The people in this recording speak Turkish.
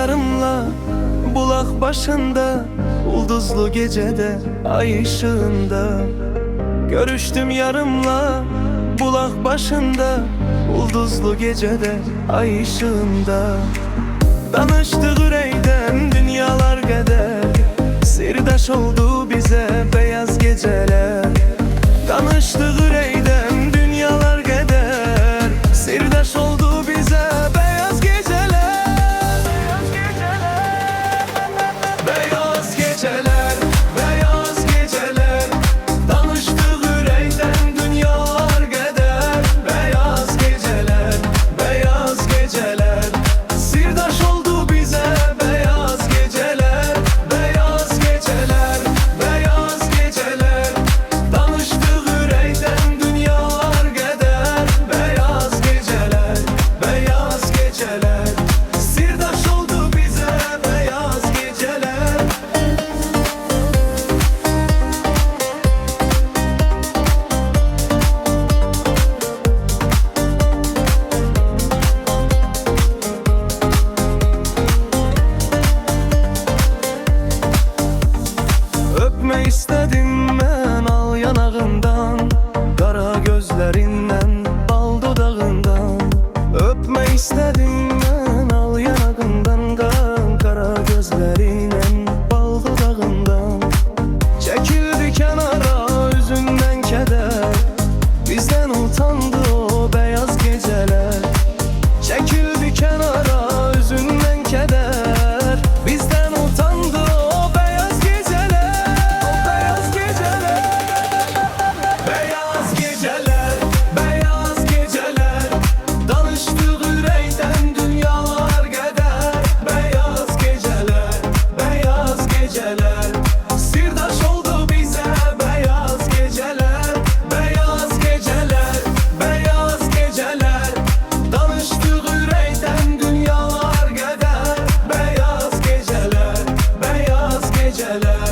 yarımla Bulak başında Ulduzlu gecede Ay ışığında. Görüştüm yarımla Bulak başında Ulduzlu gecede Ay ışığında. Danıştı yüreğden Dünyalar kadar Sirdaş oldu geceler.